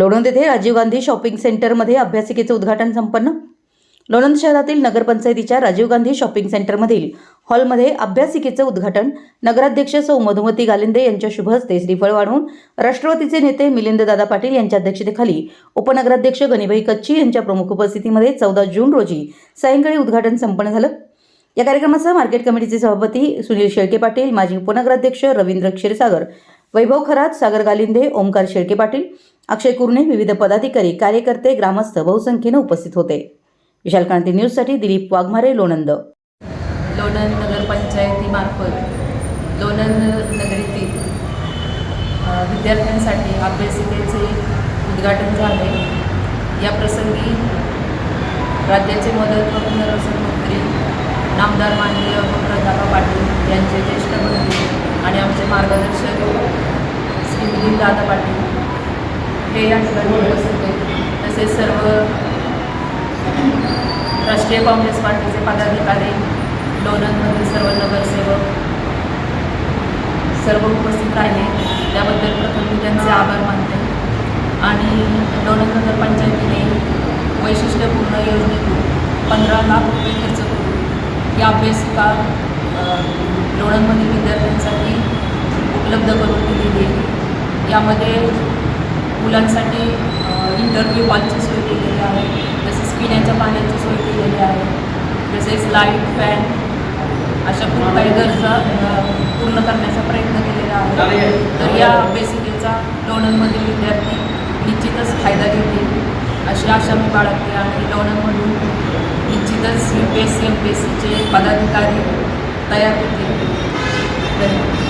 लोणंद येथे राजीव गांधी शॉपिंग सेंटरमध्ये अभ्यासिकेचे उद्घाटन संपन्न. लोणंद शहरातील नगरपंचायतीच्या राजीव गांधी शॉपिंग सेंटरमधील हॉलमध्ये अभ्यासिकेचं उद्घाटन. नगराध्यक्ष सौ मधुमती गालिंदे यांच्या शुभ हस्ते श्रीफळ वाढवून राष्ट्रवादीचे नेते मिलिंद दादा पाटील यांच्या अध्यक्षतेखाली उपनगराध्यक्ष गणिभाई कच्ची यांच्या प्रमुख उपस्थितीमध्ये चौदा जून रोजी सायंकाळी उद्घाटन संपन्न झालं. या कार्यक्रमासह मार्केट कमिटीचे सभापती सुनील शेळके पाटील माजी उपनगराध्यक्ष रवींद्र क्षीरसागर वैभव खरात सागर गालिंदे ओमकार शेळके पाटील अक्षय कुर्णे विविध पदाधिकारी कार्यकर्ते ग्रामस्थ बहुसंख्येनं उपस्थित होते. विशाल क्रांती न्यूजसाठी दिलीप वाघमारे लोणंद. लोणंद नगरपंचायतीमार्फत लोणंद नगरीतील विद्यार्थ्यांसाठी अभ्यासिकेचे उद्घाटन झाले. या प्रसंगी राज्याचे मदत व पुनर्वसन मंत्री नामदार माननीय प्रतापा पाटील यांचे ज्येष्ठ मंत्री आणि आमचे मार्गदर्शक श्री मिलिंद दादा पाटील हे या ठिकाणी उपस्थित होते तसेच सर्व राष्ट्रीय काँग्रेस पार्टीचे पदाधिकारी लोणंदमधील सर्व नगरसेवक सर्व उपस्थित राहिले. त्याबद्दल प्रथम मी त्यांचे आभार मानते. आणि लोणंद नगरपंचायतीने वैशिष्ट्यपूर्ण योजनेतून पंधरा लाख रुपये खर्च करून ही अभ्यासिका लोणंदमधील विद्यार्थ्यांसाठी उपलब्ध करून दिलेली आहे. यामध्ये मुलांसाठी इंटरव्ह्यू हॉलची सोय केलेली आहे. तसेच पिण्याच्या पाण्याची सोय केलेली आहे. तसेच लाइट फॅन अशा खूप काही गरजा पूर्ण करण्याचा प्रयत्न केलेला आहे. तर या अभ्यासिकेचा लोणंदमधील विद्यार्थी निश्चितच फायदा घेतील. अशी आशा मी बाळगते आणि लोणंदमधून निश्चितच U P S C M P S सीचे पदाधिकारी तयार होतील. धन्यवाद.